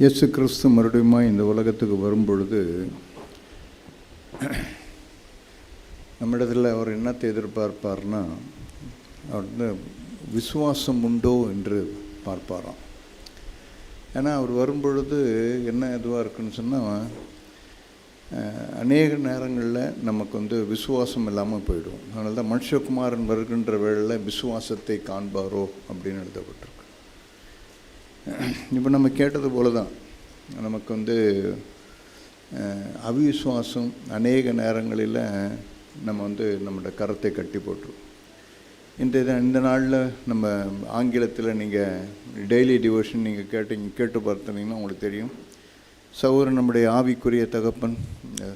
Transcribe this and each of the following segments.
இயேசு கிறிஸ்து மறுபடியும் இந்த உலகத்துக்கு வரும்பொழுது நம்மிடத்தில் அவர் என்னத்தை எதிர்பார்ப்பார்னா அவர் வந்து விசுவாசம் உண்டோ என்று பார்ப்பாராம். ஏன்னா அவர் வரும்பொழுது என்ன இதுவாக இருக்குன்னு சொன்னால் அநேக நேரங்களில் நமக்கு வந்து விசுவாசம் இல்லாமல் போயிடும். அதனால தான் மனுஷகுமாரன் வருகின்ற வேளையில் விசுவாசத்தை காண்பாரோ அப்படின்னு எழுதப்பட்டிருக்கு. இப்போ நம்ம கேட்டது போல தான் நமக்கு வந்து அவிஸ்வாசம் அவிசுவாசம் அநேக நேரங்களில் நம்ம வந்து நம்மளோட கரத்தை கட்டி போட்டுரும். இந்த இதை இந்த நாளில் நம்ம ஆங்கிலத்தில் நீங்கள் டெய்லி டிவோஷன் நீங்கள் கேட்டீங்க கேட்டு பார்த்தீங்கன்னா உங்களுக்கு தெரியும். சௌர நம்முடைய ஆவிக்குரிய தகப்பன்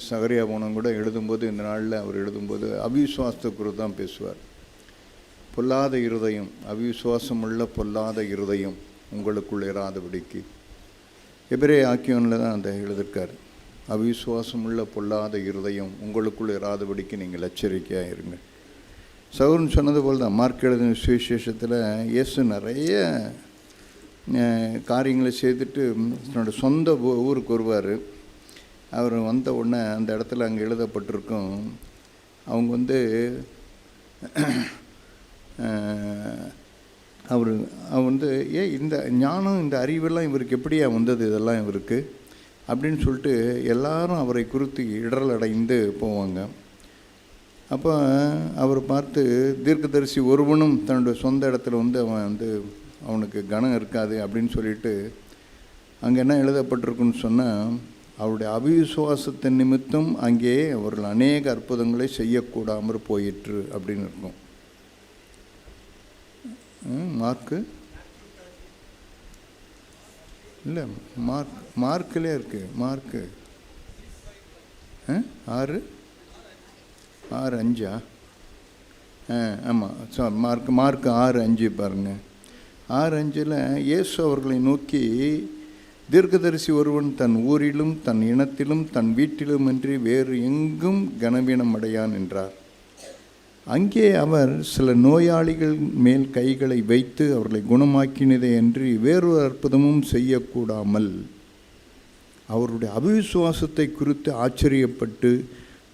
சகரியா போனம் கூட எழுதும்போது இந்த நாளில் அவர் எழுதும்போது அவிசுவாசத்தை குறித்து தான் பேசுவார். பொல்லாத இருதயம் அவிஸ்வாசம் உள்ள பொல்லாத இருதயம். உங்களுக்குள் இராதபடிக்கு. எபிரே ஆக்கியோனில் தான் அந்த எழுதியிருக்கார் அவிசுவாசமுள்ள பொல்லாத இருதயம் உங்களுக்குள் இராதபடிக்கு நீங்கள் எச்சரிக்கையாக இருங்க சௌரன் சொன்னது போல் தான் மார்க் எழுதின சுவிசேஷத்தில் இயேசு நிறைய காரியங்களை செய்துட்டு தன்னோட சொந்த ஊருக்கு வருவார். அவர் வந்த உடனே அந்த இடத்துல அங்கே எழுதப்பட்டிருக்கும் அவங்க வந்து அவர் அவர் வந்து ஏ இந்த ஞானம் இந்த அறிவெல்லாம் இவருக்கு எப்படியா வந்தது? இதெல்லாம் இவருக்கு? அப்படின்னு சொல்லிட்டு எல்லாரும் அவரை குறித்து இடரல் அடைந்து போவாங்க. அப்போ அவர் பார்த்து தீர்க்கதரிசி ஒருவனும் தன்னுடைய சொந்த இடத்துல வந்து அவன் வந்து அவனுக்கு கனம் இருக்காது அப்படின்னு சொல்லிட்டு அங்கே என்ன எழுதப்பட்டிருக்குன்னு சொன்னால் அவருடைய அவிசுவாசத்தின் நிமித்தம் அங்கே அவர்கள் அநேக அற்புதங்களை செய்யக்கூடாமற் போயிற்று அப்படின்னு இருக்கும். மார்க்கு. இல்லை மார்க் மார்க்கிலே இருக்குது மார்க்கு. ஆ, ஆறு? ஆறு அஞ்சா? ஆ ஆமாம் ஸோ மார்க் மார்க் ஆறு அஞ்சு பாருங்கள் ஆறு அஞ்சில் இயேசு அவர்களை நோக்கி தீர்க்கதரிசி ஒருவன் தன் ஊரிலும் தன் இனத்திலும் தன் வீட்டிலுமின்றி வேறு எங்கும் கனவீனம் அடையான் என்றார். அங்கே அவர் சில நோயாளிகள் மேல் கைகளை வைத்து அவர்களை குணமாக்கினதே அன்றி வேறொரு அற்புதமும் செய்யக்கூடாமல் அவருடைய அவிசுவாசத்தை குறித்து ஆச்சரியப்பட்டு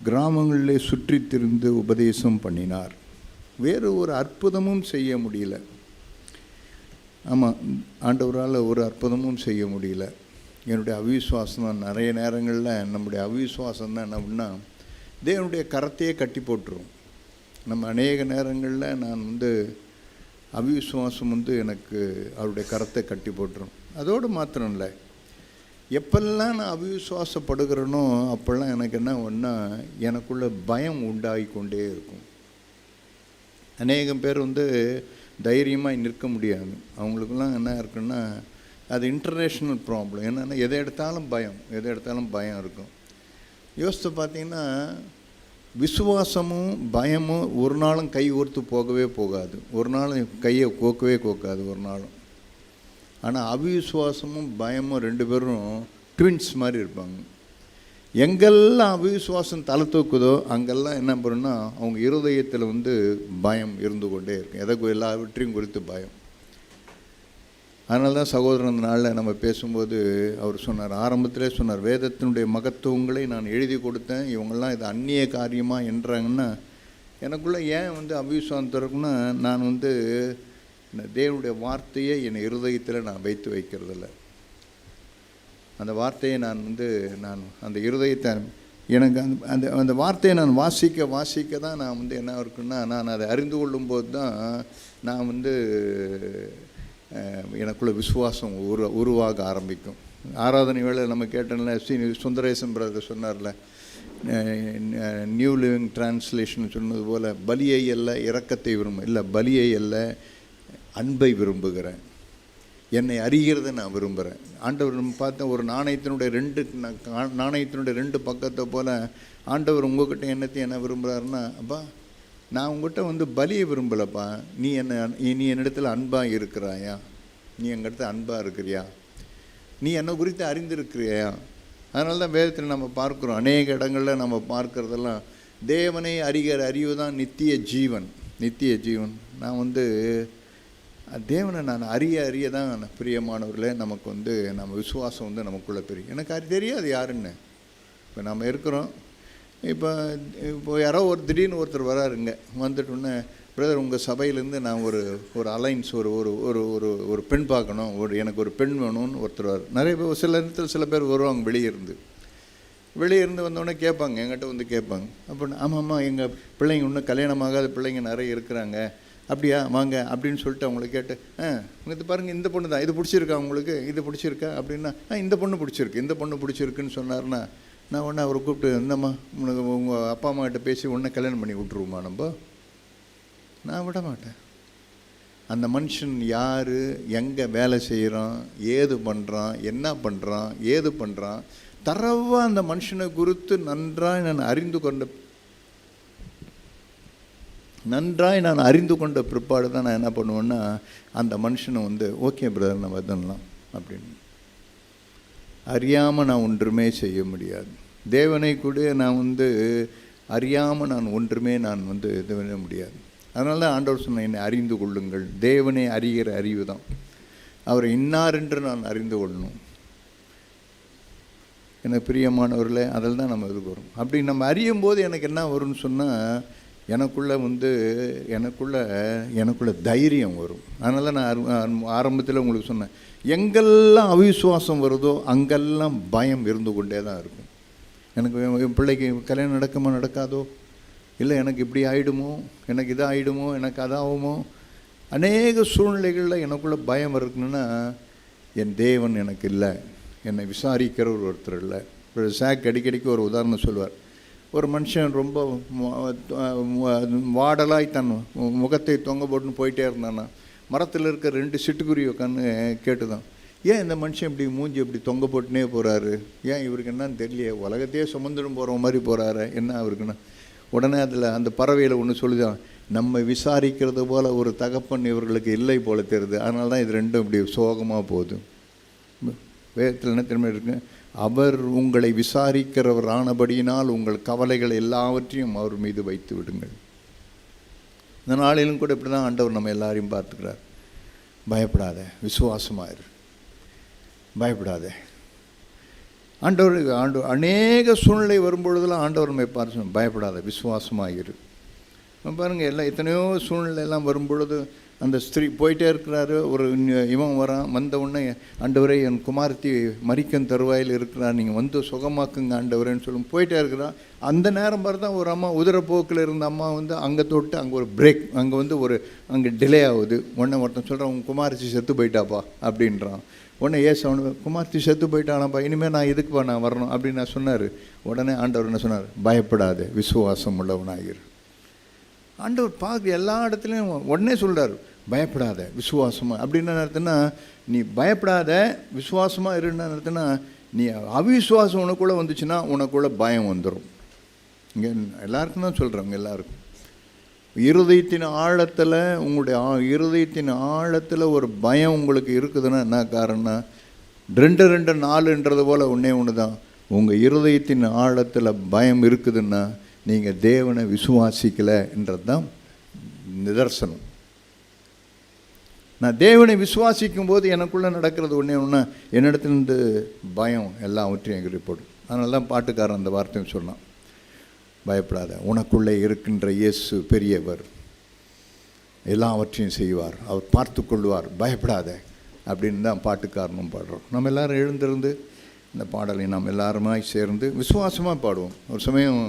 கிராமங்களிலே சுற்றித் திரிந்து உபதேசம் பண்ணினார். வேறு ஒரு அற்புதமும் செய்ய முடியல. ஆமாம் ஆண்டவரால் ஒரு அற்புதமும் செய்ய முடியல. என்னுடைய அவிசுவாசம் தான் நிறைய நேரங்களில் நம்முடைய அவிசுவாசம் தான் என்ன அப்படின்னா தேவனுடைய கரத்தையே கட்டி போட்டுரும். நம்ம அநேக நேரங்களில் நான் வந்து அவிசுவாசம் வந்து எனக்கு அவருடைய கரத்தை கட்டி போட்டுரும். அதோடு மாத்திரம் இல்லை எப்பெல்லாம் நான் அவிசுவாசப்படுகிறேனோ அப்போல்லாம் எனக்கு என்ன ஒன்றா எனக்குள்ள பயம் உண்டாகி கொண்டே இருக்கும். அநேகம் பேர் வந்து தைரியமாக நிற்க முடியாது. அவங்களுக்கெல்லாம் என்ன இருக்குன்னா அது இன்டர்நேஷ்னல் ப்ராப்ளம் என்னென்னா எதை எடுத்தாலும் பயம் எதை எடுத்தாலும் பயம் இருக்கும். யோசித்து பார்த்தீங்கன்னா விசுவாசமும் பயமும் ஒரு நாளும் கை ஓர்த்து போகவே போகாது. ஒரு நாளும் கையை கோக்கவே கோக்காது ஒரு நாளும். ஆனால் அவிசுவாசமும் பயமும் ரெண்டு பேரும் ட்வின்ஸ் மாதிரி இருப்பாங்க. எங்கெல்லாம் அவிசுவாசம் தலை தூக்குதோ அங்கெல்லாம் என்ன பண்ணுன்னா அவங்க இருதயத்தில் வந்து பயம் இருந்து கொண்டே இருக்கும். எதை எல்லாவற்றையும் குறித்து பயம். அதனால தான் சகோதரன் அந்த நாளில் நம்ம பேசும்போது அவர் சொன்னார். ஆரம்பத்திலே சொன்னார் வேதத்தினுடைய மகத்துவங்களை நான் எழுதி கொடுத்தேன். இவங்கெல்லாம் இது அந்நிய காரியமாக என்றாங்கன்னா எனக்குள்ளே ஏன் வந்து அபிவிசுவாசம் திறக்குன்னா நான் வந்து இந்த தேவனுடைய வார்த்தையை என் இருதயத்தில் நான் வைத்து வைக்கிறதில்ல. அந்த வார்த்தையை நான் வந்து நான் அந்த இருதயத்தை எனக்கு அந்த அந்த அந்த வார்த்தையை நான் வாசிக்க வாசிக்க தான் நான் வந்து என்ன இருக்குன்னா நான் அதை அறிந்து கொள்ளும்போது தான் நான் வந்து எனக்குள்ள விசுவாசம் உரு உருவாக ஆரம்பிக்கும். ஆராதனை வேலை நம்ம கேட்டோம்ல ஸ்ரீ சுந்தரேசன் பிரதர் சொன்னார்ல நியூ லிவிங் டிரான்ஸ்லேஷன் சொன்னது போல் பலியை அல்ல இறக்கத்தை விரும்ப இல்லை பலியை அல்ல அன்பை விரும்புகிறேன். என்னை அறிகிறத நான் விரும்புகிறேன். ஆண்டவர் நம்ம ஒரு நாணயத்தினுடைய ரெண்டு நா- கா- நாணயத்தினுடைய ரெண்டு பக்கத்தை போல் ஆண்டவர் உங்கள்கிட்ட என்னத்தையும் என்ன விரும்புகிறாருன்னா அப்பா நான் உங்ககிட்ட வந்து பலியை விரும்பலப்பா. நீ என்ன நீ என்னிடத்தில் அன்பாக இருக்கிறாயா? நீ எங்கிட்ட அன்பாக இருக்கிறியா? நீ என்னை குறித்து அறிந்திருக்கிறியா? அதனால தான் வேதத்தில் நம்ம பார்க்குறோம். அநேக இடங்களில் நம்ம பார்க்குறதெல்லாம் தேவனை அறிகிற அறிவு தான் நித்திய ஜீவன். நித்திய ஜீவன். நான் வந்து தேவனை நான் அறிய அறிய தான் பிரியமானவர்களே நமக்கு வந்து நம்ம விசுவாசம் வந்து நமக்குள்ளே பெரிய எனக்கு அது தெரியாது யாருன்னு. இப்போ நம்ம இருக்கிறோம். இப்போ இப்போ யாரோ ஒரு திடீர்னு ஒருத்தர் வராருங்க வந்துட்டோன்னே பிரதர் உங்கள் சபையிலேருந்து நான் ஒரு ஒரு அலைன்ஸ் ஒரு ஒரு ஒரு ஒரு ஒரு பெண் பார்க்கணும். ஒரு எனக்கு ஒரு பெண் வேணும்னு ஒருத்தர் வர நிறைய பேர் சில நேரத்தில் சில பேர் வருவாங்க வெளியே இருந்து. வெளியே இருந்து வந்தோடனே கேட்பாங்க என்கிட்ட வந்து கேட்பாங்க. அப்புடின்னா ஆமாம் ஆமாம் எங்கள் பிள்ளைங்க இன்னும் கல்யாணமாகாத பிள்ளைங்க நிறைய இருக்கிறாங்க. அப்படியா? வாங்க அப்படின்னு சொல்லிட்டு அவங்கள கேட்டு ஆ இது பாருங்கள் இந்த பொண்ணு தான். இது பிடிச்சிருக்கா உங்களுக்கு? இது பிடிச்சிருக்கா? அப்படின்னா ஆ இந்த பொண்ணு பிடிச்சிருக்கு. இந்த பொண்ணு பிடிச்சிருக்குன்னு சொன்னார்னா நான் உடனே அவரை கூப்பிட்டு என்னம்மா உனக்கு உங்கள் அப்பா அம்மா கிட்ட பேசி உடனே கல்யாணம் பண்ணி விட்ருவோமா நம்ம? நான் விட மாட்டேன். அந்த மனுஷன் யார் எங்கே வேலை செய்கிறான் ஏது பண்ணுறான் என்ன பண்ணுறான் ஏது பண்ணுறான் தரவாக அந்த மனுஷனை குறித்து நன்றாய் நான் அறிந்து கொண்ட நன்றாய் நான் அறிந்து கொண்ட பிற்பாடு தான் நான் என்ன பண்ணுவேன்னா அந்த மனுஷனை வந்து ஓகே பிரதர் நம்ம இதெல்லாம் அப்படின்னு. அறியாமல் நான் ஒன்றுமே செய்ய முடியாது. தேவனை கூட நான் வந்து அறியாமல் நான் ஒன்றுமே நான் வந்து இது பண்ண முடியாது. அதனால தான் ஆண்டவர் சொன்ன என்னை அறிந்து கொள்ளுங்கள். தேவனை அறிகிற அறிவு தான். அவரை இன்னார் என்று நான் அறிந்து கொள்ளணும். எனக்கு பிரியமானவர்களே அதில் தான் நம்ம இதுக்கு வரும். அப்படி நம்ம அறியும் போது எனக்கு என்ன வரும்னு சொன்னால் எனக்குள்ளே வந்து எனக்குள்ள எனக்குள்ள தைரியம் வரும். அதனால் நான் ஆரம்பத்தில் உங்களுக்கு சொன்னேன். எங்கெல்லாம் அவிசுவாசம் வருதோ அங்கெல்லாம் பயம் இருந்து கொண்டே தான் இருக்கும். எனக்கு என் பிள்ளைக்கு கல்யாணம் நடக்குமா நடக்காதோ? இல்லை எனக்கு இப்படி ஆகிடுமோ எனக்கு இதாக ஆகிடுமோ எனக்கு அதாகுமோ? அநேக சூழ்நிலைகளில் எனக்குள்ளே பயம் இருக்குன்னா என் தேவன் எனக்கு இல்லை. என்னை விசாரிக்கிறவர் ஒருத்தர் இல்லை. ஒரு சாக் அடிக்கடிக்கு ஒரு உதாரணம் சொல்லுவார். ஒரு மனுஷன் ரொம்ப வாடலாய் தன் முகத்தை தொங்க போட்டுன்னு போயிட்டே இருந்தானா மரத்தில் இருக்க ரெண்டு சிட்டுக்குருவி உட்காந்து கேட்டுதான். ஏன் இந்த மனுஷன் இப்படி மூஞ்சி இப்படி தொங்க போட்டுனே போகிறாரு ஏன் இவருக்கு என்னன்னு தெரியலையே? உலகத்தையே சுமந்துடும் போகிற மாதிரி போகிறாரு என்ன அவருக்குன்னா? உடனே அதில் அந்த பறவையில் ஒன்று சொல்லுதான் நம்ம விசாரிக்கிறது போல் ஒரு தகப்பன் இவர்களுக்கு இல்லை போல தெரியுது. அதனால தான் இது ரெண்டும் இப்படி சோகமாக போகுது. வேகத்தில் என்ன திரும்ப இருக்குது அவர் உங்களை விசாரிக்கிறவர் ஆனபடியினால் உங்கள் கவலைகள் எல்லாவற்றையும் அவர் மீது வைத்து விடுங்கள். இந்த நாளிலும் கூட இப்படி தான் ஆண்டவர் நம்ம எல்லாரையும் பார்த்துக்கிறார். பயப்படாத விசுவாசமாயிரு பயப்படாத. ஆண்டவர் ஆண்டு அநேக சூழ்நிலை வரும்பொழுதெல்லாம் ஆண்டவர் நம்மை பார்த்து பயப்படாத விசுவாசமாயிரு பாருங்கள் எல்லாம் எத்தனையோ சூழ்நிலை எல்லாம் வரும்பொழுது அந்த ஸ்திரீ போயிட்டே இருக்கிறாரு. ஒரு இவன் வரான் வந்த உடனே ஆண்டவரே என் குமாரத்தி மறிக்கும் தருவாயில் இருக்கிறான் நீங்கள் வந்து சுகமாக்குங்க ஆண்டவரேன்னு சொல்லும். போயிட்டே இருக்கிறான் அந்த நேரம் பார்த்து தான் ஒரு அம்மா உதிரப்போக்கில் இருந்த அம்மா வந்து அங்கே தொட்டு அங்கே ஒரு பிரேக் அங்கே வந்து ஒரு அங்கே டிலே ஆகுது. உடனே ஒருத்தன் சொல்கிறான் உன் குமாரத்தி செத்து போயிட்டாப்பா அப்படின்றான். உடனே ஏசு அவனு குமார்த்தி செத்து போயிட்டானாப்பா இனிமேல் நான் இதுக்குப்பா நான் வரணும்? அப்படின்னு நான் சொன்னார். உடனே ஆண்டவர் என்ன சொன்னார்? பயப்படாது விசுவாசம் உள்ளவனாகிரு ஆண்டவர் பார்க்க எல்லா இடத்துலையும் உடனே சொல்கிறார் பயப்படாத விசுவாசமாக அப்படின்னு அர்த்தம்னா நீ பயப்படாத விசுவாசமாக இருன்னு அர்த்தம்னா நீ அவிசுவாசம் உனக்குள்ளே வந்துச்சுன்னா உனக்குள்ள பயம் வந்துடும் இங்கே எல்லாருக்கும் தான் சொல்கிறவங்க எல்லாருக்கும். இருதயத்தின் ஆழத்தில் உங்களுடைய இருதயத்தின் ஆழத்தில் ஒரு பயம் உங்களுக்கு இருக்குதுன்னா என்ன காரணம்னா ரெண்டு ரெண்டு நாலுன்றது போல் ஒன்றே ஒன்று தான் உங்கள் இருதயத்தின் ஆழத்தில் பயம் இருக்குதுன்னா நீங்கள் தேவனை விசுவாசிக்கலைன்றது தான் நிதர்சனம். நான் தேவனை விசுவாசிக்கும் போது எனக்குள்ளே நடக்கிறது ஒன்றே ஒன்று என்னிடத்துலேருந்து பயம் எல்லாவற்றையும் எங்களுக்கு போடும். அதனால தான் பாட்டுக்காரன் அந்த வார்த்தையும் சொன்னான். பயப்படாத உனக்குள்ளே இருக்கின்ற இயேசு பெரியவர். எல்லாவற்றையும் செய்வார் அவர் பார்த்து கொள்வார் பயப்படாத அப்படின்னு தான் பாட்டுக்காரனும் பாடுறோம். நம்ம எல்லாரும் எழுந்திருந்து இந்த பாடலை நாம் எல்லாருமாய் சேர்ந்து விசுவாசமாக பாடுவோம். ஒரு சமயம்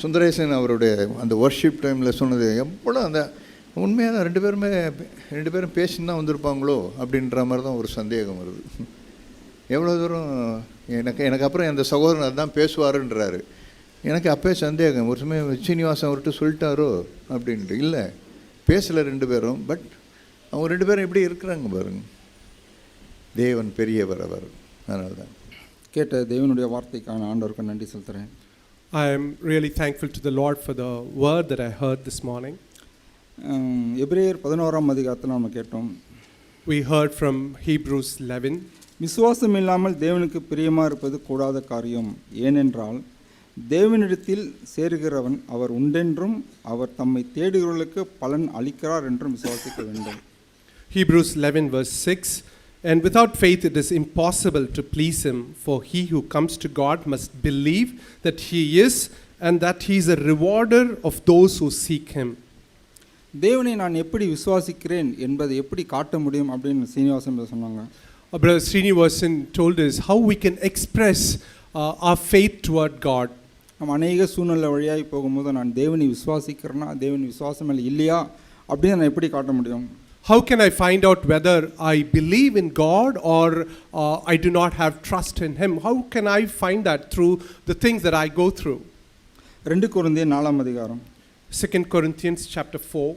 சுந்தரேசன் அவருடைய அந்த ஒர்ஷிப் டைமில் சொன்னது எவ்வளோ அந்த உண்மையாக தான் ரெண்டு பேருமே ரெண்டு பேரும் பேசின்னு தான் வந்திருப்பாங்களோ அப்படின்ற மாதிரி தான் ஒரு சந்தேகம் வருது. எவ்வளோ தூரம் எனக்கு எனக்கு அப்புறம் அந்த சகோதரன் அதான் பேசுவாருன்றாரு. எனக்கு அப்பே சந்தேகம் ஒரு சமயம் சீனிவாசன் அவர்கிட்ட சொல்லிட்டாரோ அப்படின்ட்டு. இல்லை பேசலை ரெண்டு பேரும் பட் அவங்க ரெண்டு பேரும் எப்படி இருக்கிறாங்க பாருங்க. தேவன் பெரியவர் அவர் அதனால தான். கேட்ட தேவனுடைய வார்த்தைக்கான ஆண்டவருக்கு நன்றி செலுத்துகிறேன் I am really thankful to the Lord for the word that I heard this morning. உம், எபிரேயர் பதினோராம் அதிகாரத்தில் நம்ம கேட்டோம் We heard from Hebrews 11. விசுவாசம் இல்லாமல் தேவனுக்கு பிரியமாக இருப்பது கூடாத காரியம் ஏனென்றால் தேவனிடத்தில் சேருகிறவன் அவர் உண்டென்றும் அவர் தம்மை தேடுகிறவர்களுக்கு பலன் அளிக்கிறார் என்றும் விசுவாசிக்க வேண்டும் Hebrews 11, verse 6 And without faith it is impossible to please Him, for he who comes to God must believe that He is, and that He is a rewarder of those who seek Him. தேவனை நான் எப்படி விசுவாசிக்கிறேன் என்பதை எப்படி காட்ட முடியும் அப்படின்னு Srinivasan brother சொன்னாங்க Uh, Brother Srinivasan told us how we can express uh, our faith toward God. நம்ம அநேக சூழ்நிலை வழியாய் போகும்போது நான் தேவனை விசுவாசிக்கிறேன்னா தேவன் விசுவாசம் மேலே இல்லையா அப்படின்னு நான் எப்படி காட்ட முடியும் How can I find out whether I believe in God or uh, I do not have trust in Him? How can I find that through the things that I go through? ரெண்டு குருந்திய நாலாம் அதிகாரம் 2 Corinthians chapter 4,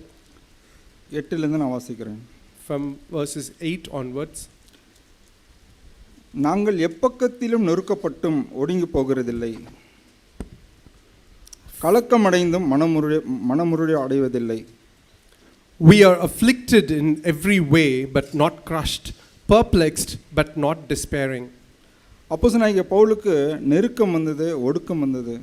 எட்டுலேருந்து நான் வாசிக்கிறேன் from verses 8 onwards. நாங்கள் எப்பக்கத்திலும் நொறுக்கப்பட்டும் ஒடுங்கி போகிறதில்லை கலக்கமடைந்தும் மனமுருடைய மனமுருடைய அடைவதில்லை We are afflicted in every way, but not crushed, perplexed, but not despairing. அப்போஸ்தலனாகிய பவுலுக்கு நெருக்கம் வந்தது ஒடுக்கம் வந்தது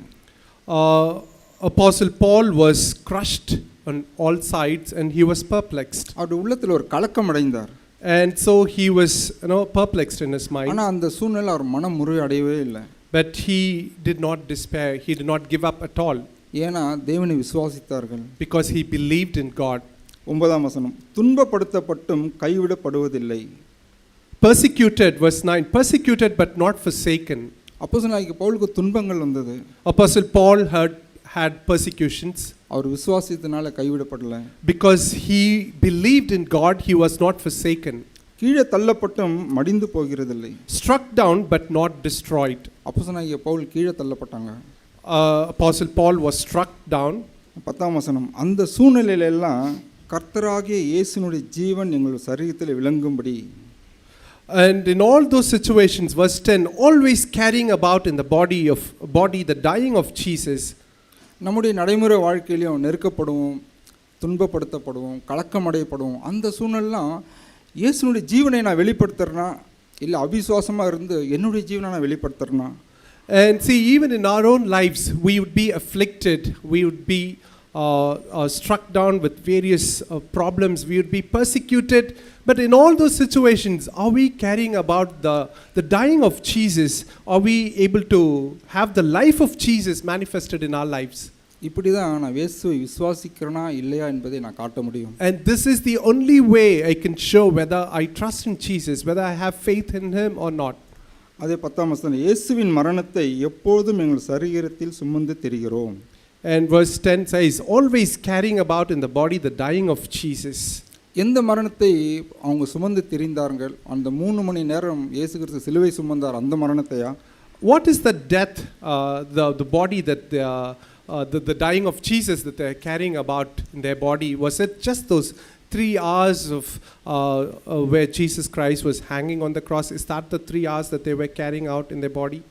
Uh, Apostle Paul was crushed on all sides and he was perplexed. அவருடைய உள்ளத்தில் ஒரு கலக்கம் அடைந்தார் And so he was you know, perplexed in his mind. ஆனால் அந்த சூழ்நிலை அவர் மனம் முறிவு அடையவே இல்லை But he did not despair, he did not give up at all ஏன்னா தேவனை விசுவாசித்தார்கள் because he believed in God. ஒன்பதாம் வசனம் துன்பப்படுத்தப்பட்டும் கைவிடப்படுவதில்லை Persecuted, verse 9, persecuted but not forsaken. அப்போஸ்தலனாகிய பவுலுக்கு துன்பங்கள் வந்தது Apostle Paul had, had persecutions our விசுவாசித்தனால கைவிடப்படலை because he believed in God, he was not forsaken. கீழே தள்ளப்பட்டும் மடிந்து போகிறதில்லை Struck down but not destroyed. அப்போஸ்தலனாகிய பவுல் கீழே தள்ளப்பட்டாங்க Uh, Apostle Paul was struck down. பத்தாம் வசனம் அந்த சூழ்நிலையில எல்லாம் கர்த்தராகிய இயேசுனுடைய ஜீவன் எங்கள் சரீரத்தில் விளங்கும்படி And in all those situations, verse 10, always carrying about in the body of body the dying of Jesus, நம்முடைய நடைமுறை வாழ்க்கையிலையும் நெருக்கப்படுவோம் துன்பப்படுத்தப்படுவோம் கலக்கமடையப்படுவோம். அந்த சூழ்நிலாம் இயேசுனுடைய ஜீவனை நான் வெளிப்படுத்துறேன்னா இல்லை அவிசுவாசமாக இருந்து என்னுடைய ஜீவனை நான் வெளிப்படுத்துறேன்னா And see, even in our own lives, we would be afflicted, we would be struck down with various uh, problems, we would be persecuted. But in all those situations, are we carrying about the, the dying of Jesus? Are we able to have the life of Jesus manifested in our lives? இப்படி தான் நான் இயேசுவை விசுவாசிக்கிறேனா இல்லையா என்பதை நான் காட்ட முடியும் And this is the only way I can show whether I trust in Jesus, whether I have faith in Him or not. அதே பத்தாம் வசனம் இயேசுவின் மரணத்தை எப்பொழுதும் எங்கள் சரீரத்தில் சுமந்து திரிகிறோம் And verse 10 says, always carrying about in the body the dying of Jesus. எந்த மரணத்தை அவங்க சுமந்து திரிந்தார்கள் அந்த மூணு மணி நேரம் இயேசு கிறிஸ்து சிலுவை சுமந்தார் அந்த மரணத்தையா What is the death, uh, the, the body that they are, uh, the, the dying of Jesus that they're carrying about in their body? Was it just those three hours of uh, uh, where Jesus Christ was hanging on the cross? Is that the three hours that they were carrying out in their body?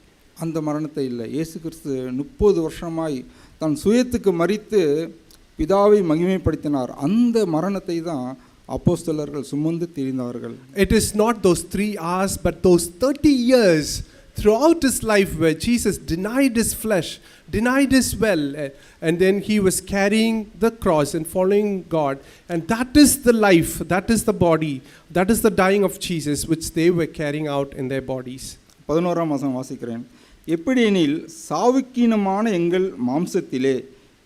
அந்த மரணத்தை இல்லை இயேசு கிறிஸ்து முப்பது வருஷமாய் தன் சுயத்துக்கு மறித்து பிதாவை மகிமைப்படுத்தினார் அந்த மரணத்தை தான் அப்போஸ்தலர்கள் சுமந்து திரிந்தார்கள் It is not those three hours, but those 30 years throughout his life where Jesus denied his flesh, denied his will, eh, and then he was carrying the cross and following God. And that is the life, that is the body, that is the dying of Jesus which they were carrying out in their bodies. பதினோராம் மாதம் வாசிக்கிறேன் எப்படி எனில் சாவுக்கீனமான எங்கள் மாம்சத்திலே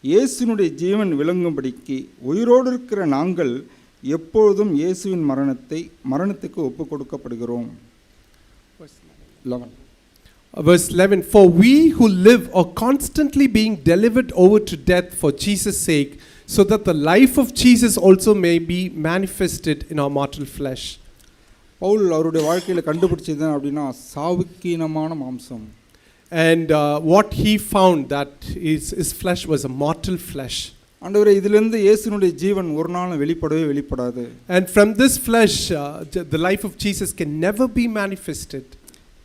இயேசுனுடைய ஜீவன் விளங்கும்படிக்கு உயிரோடு இருக்கிற நாங்கள் எப்பொழுதும் இயேசுவின் மரணத்தை மரணத்துக்கு ஒப்பு கொடுக்கப்படுகிறோம் eleven Uh, Verse 11 For we who live are constantly being delivered over to death for Jesus' sake, so that the life of Jesus also may be manifested in our mortal flesh. பவுல் அவருடைய வாழ்க்கையில் கண்டுபிடிச்சது அப்படின்னா சாவுக்கீனமான மாம்சம். And uh, what he found that his, his flesh was a mortal flesh. ஆண்டவரே இதிலிருந்து இயேசுனுடைய ஜீவன் ஒரு நாளும் வெளிப்படவே வெளிப்படாது And from this flesh, uh, j- the life of Jesus can never be manifested.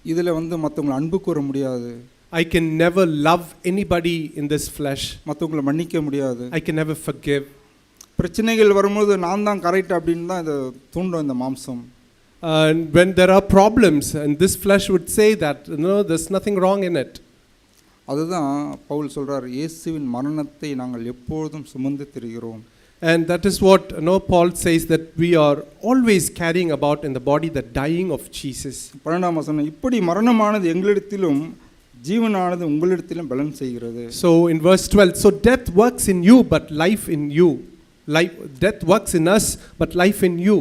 இதில் வந்து மற்றவங்களை அன்பு கூற முடியாது I can never love anybody in this flesh. மற்றவங்களை மன்னிக்க முடியாது I can never forgive. பிரச்சனைகள் வரும்போது நான் தான் கரெக்ட் அப்படின்னு தான் இதை தூண்டும் இந்த மாம்சம் And when there are problems, and this flesh would say that, no, there's nothing wrong in it. அதுதான் பவுல் சொல்றார் இயேசுவின் மரணத்தை நாங்கள் எப்பொழுதும் சுமந்து திரிகிறோம் And that is what you know, Paul says that we are always carrying about in the body the dying of Jesus. பன்னெண்டாம் வசனம் இப்படி மரணமானது எங்களிடத்திலும் ஜீவனானது உங்களிடத்திலும் பலன் செய்கிறது So in verse 12, so death works in you, but life in you. Life, death works in us, but life in you.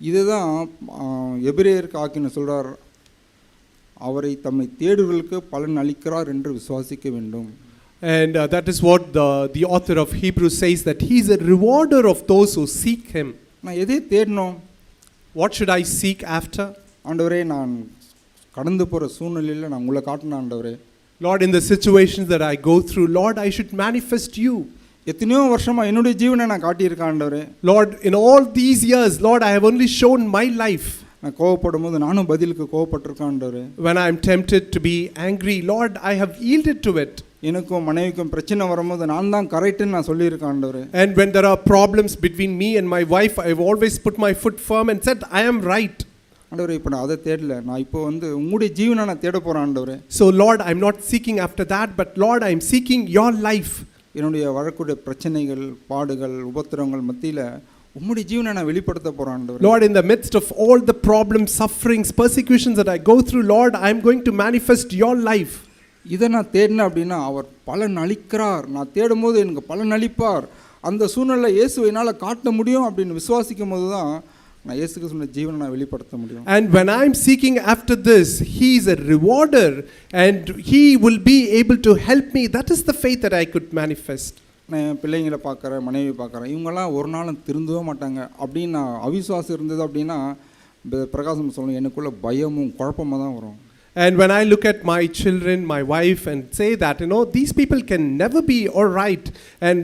இதுதான் எபிரேயருக்கு ஆக்கின சொல்றார் அவரை தம்மை தேடுகளுக்கு பலன் அளிக்கிறார் என்று விசுவாசிக்க வேண்டும் And uh, that is what the, the author of Hebrews says that he's a rewarder of those who seek him. நான் எதை தேடணும் What should I seek after? ஆண்டவரே நான் கடந்து போகிற சூழ்நிலையில் நான் உங்களை காட்டின ஆண்டவரே Lord, in the situations that I go through, Lord, I should manifest you. எத்தனையோ வருஷமாக என்னுடைய ஜீவனை நான் காட்டியிருக்கேன் ஆண்டவரே Lord, in all these years, Lord, I have only shown my life. நான் கோவப்படும் போது நானும் பதிலுக்கு கோவப்பட்டிருக்கேன் ஆண்டவரே When I am tempted to be angry, Lord, I have yielded to it. எனக்கும் மனைவிக்கும் பிரச்சனை வரும்போது நான் தான் கரெக்டுன்னு நான் சொல்லியிருக்கேன் ஆண்டவரே And when there are problems between me and my wife, I've always put my foot firm and said, I am right. ஆண்டவரே இப்போ நான் அதை தேடல நான் இப்போ வந்து உங்களுடைய ஜீவனை நான் தேட போகிறேன் ஆண்டவரே So, Lord, I'm not seeking after that, but Lord, I'm seeking your life. என்னுடைய வரக்கூடிய பிரச்சனைகள் பாடுகள் உபத்திரவங்கள் மத்தியில் உம்முடைய ஜீவனை நான் வெளிப்படுத்த போகிறேன் ஆண்டவரே. Lord, in the midst of all the problems, sufferings, persecutions that I go through, Lord, I'm going to manifest your life. இதை நான் தேடினேன் அப்படின்னா அவர் பலன் அளிக்கிறார். நான் தேடும் போது எனக்கு பலன் அளிப்பார். அந்த சூழ்நிலை இயேசுவை என்னால் காட்ட முடியும் அப்படின்னு விசுவாசிக்கும் போது தான் நான் இயேசுக்கு சொன்ன ஜீவனை நான் வெளிப்படுத்த முடியும் And when I'm seeking after this, He is a rewarder and He will be able to help me. That is the faith that I could manifest. நான் என் பிள்ளைங்களை பார்க்குறேன் மனைவி பார்க்குறேன் இவங்கெல்லாம் ஒரு நாளும் திருந்தவே மாட்டாங்க அப்படின்னு நான் அவிசுவாசம் இருந்தது அப்படின்னா ப- பிரகாசம் சொல்லணும் எனக்குள்ள பயமும் குழப்பமாக தான் வரும் And when I look at my children, my wife, and say that, you know, these people can never be all right. And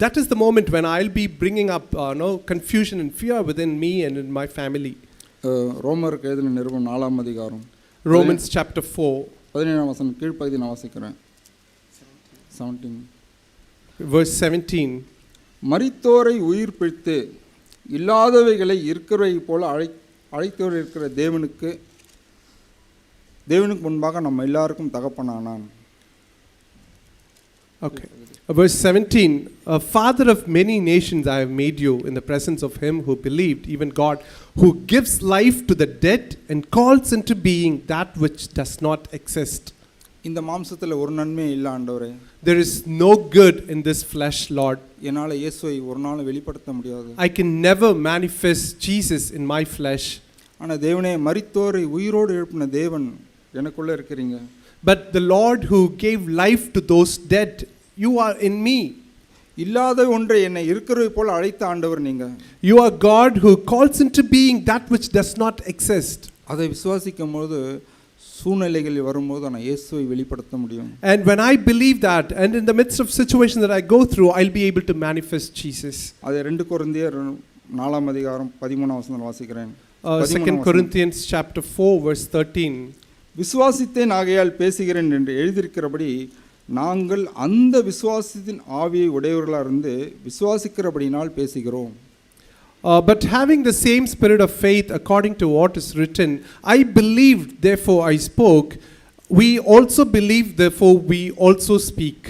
that is the moment when I'll be bringing up, uh, no, confusion and fear within me and in my family. அஹ் ரோமருக்கு எழுதின நிருபம் நாலாம் அதிகாரம். Romans chapter 4, பதினேழாம் வசனம் கீழ்ப்பகுதி நான் வாசிக்கிறேன். Seventeen verse 17. மரித்தோரை உயிர்ப்பித்து இல்லாதவைகளை இருக்கிறவை போல அழை அழைத்தோர் இருக்கிற தேவனுக்கு தேவனுக்கு முன்பாக நம்ம எல்லாருக்கும் தகப்பனானான் Okay. Uh, Verse 17 uh, Father of many nations, I have made you in the presence of him who believed, even God, who gives life to the dead and calls into being that which does not exist. இந்த மாம்சத்தில் ஒரு நன்மையும் இல்லை ஆண்டவரே There is no good in this flesh, Lord. என்னால் இயேசுவை ஒரு நாள் வெளிப்படுத்த முடியாது I can never manifest Jesus in my flesh. ஆனால் தேவனே மரித்தோரை உயிரோடு எழுப்பின தேவன் எனக்குள்ளே இருக்கிறீங்க But the Lord who gave life to those dead, you are in me. இல்லாத ஒன்றை என்னை இருக்கிறவை போல அழைத்த ஆண்டவர் நீங்கள் You are God who calls into being that which does not exist. அதை விசுவாசிக்கும் போது சூழ்நிலைகள் வரும்போது நான் இயேசுவை வெளிப்படுத்த முடியும் And when I believe that, and in the midst of situations that I go through, I'll be able to manifest Jesus. அதை ரெண்டு குருந்தியர் நாலாம் அதிகாரம் பதிமூணாம் வசனம் வாசிக்கிறேன் Uh, பதிமூணாம் 2 வசனம். Corinthians chapter 4, verse 13. விசுவாசித்தேன் ஆகையால் பேசுகிறேன் என்று எழுதியிருக்கிறபடி நாங்கள் அந்த விசுவாசத்தின் ஆவியை உடையவர்களாக இருந்து விசுவாசிக்கிறபடினால் பேசுகிறோம் Uh, but having the same spirit of faith, according to what is written, I believed, therefore I spoke. We also believe, therefore we also speak.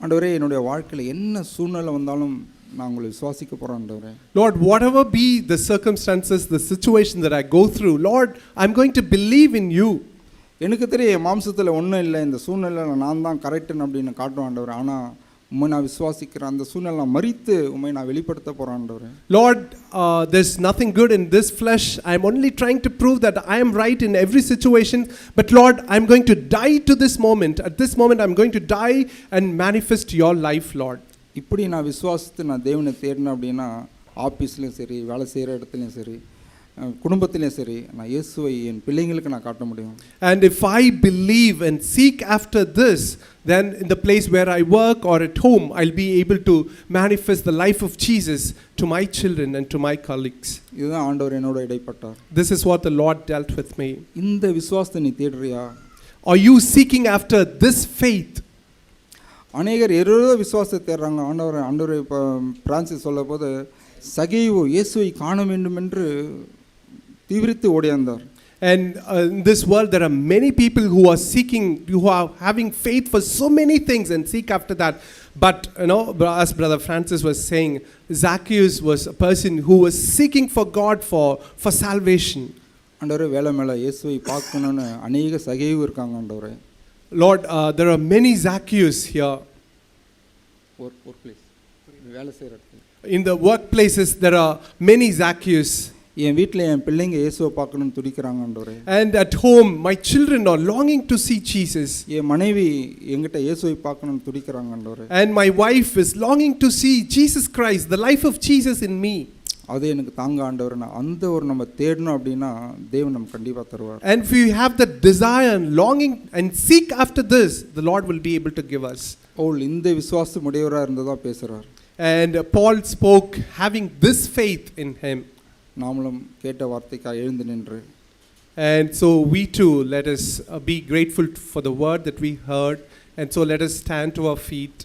ஆண்டவரே என்னுடைய வாழ்க்கையில் என்ன சூழ்நிலை வந்தாலும் நான் உங்களை விசுவாசிக்க போகிறேன் ஆண்டவரே Lord, whatever be the circumstances, the situation that I go through, Lord, I'm going to believe in you. எனக்கு தெரியும் என் மாம்சத்தில் ஒன்றும் இல்லை இந்த சூழ்நிலையில் நான் தான் கரெக்டுன்னு அப்படின்னு காட்டும் ஆண்டவர் ஆனால் உண்மை நான் விசுவாசிக்கிறேன் அந்த சூழ்நிலை மறித்து உண்மை நான் வெளிப்படுத்த போகிறேன் ஆண்டவரே Lord, uh, there's nothing good in this flesh. I'm only trying to prove that I am right in every situation. But Lord, I'm going to die to this moment. At this moment, I'm going to die and manifest your life, Lord. இப்படி நான் விசுவாசித்து நான் தேவனை தேடினேன் அப்படின்னா ஆஃபீஸ்லேயும் சரி வேலை செய்கிற இடத்துலையும் சரி குடும்பத்திலையும் சரி நான் இயேசுவை என் பிள்ளைங்களுக்கு நான் காட்ட முடியும் And if I believe and seek after this, then in the place where I work or at home, I'll be able to manifest the life of Jesus to my children and to my colleagues. இதுதான் ஆண்டவர் என்னோட இடைப்பட்டார் This is what the Lord dealt with me. இந்த விசுவாசத்தை நீ தேடுறியா Are you seeking after this faith? அநேகர் எவ்வளோ விசுவாசத்தை தேடுறாங்க ஆண்டவர் ஆண்டவர் இப்போ பிரான்சிஸ் சொல்ல போது சகைவு இயேசுவை காண வேண்டும் என்று தீவிரித்து ஓடியாந்தார் And uh, in this world, there are many people who are seeking, who are having faith for so many things and seek after that. But, you know, bro- as Brother Francis was saying, Zacchaeus was a person who was seeking for God for, for salvation. ஆண்டவரே வேலை மேலே இயேசுவை பார்க்கணுன்னு அநேக சகைவு இருக்காங்க ஆண்டவரே Lord, uh, there are many Zacchaeus here. Work workplace வேலை செய்கிற இடத்துல In the workplaces, there are many Zacchaeus. என் வீட்டில் என் பிள்ளைங்க இயேசுவை பார்க்கணும்னு துடிக்கிறாங்க ஆண்டவரே And at home, my children are longing to see Jesus. என் மனைவி எங்கிட்ட இயேசுவை பார்க்கணும்னு துடிக்கிறாங்க ஆண்டவரே And my wife is longing to see Jesus Christ, the life of Jesus in me. அது எனக்கு தாங்க ஆண்டவர் நான் அந்த ஒரு நம்ம தேடணும் அப்படின்னா தேவன் நம்ம கண்டிப்பாக தருவார் And if we have that desire and longing and seek after this, the Lord will be able to give us. Pavul இந்த விசுவாசம் உடையவராக இருந்ததா பேசுகிறார் And Paul spoke having this faith in him. நாமளும் கேட்ட வார்த்தைக்காக எழுந்து நின்று And so we too, let us uh, be grateful for the word that we heard. And so let us stand to our feet.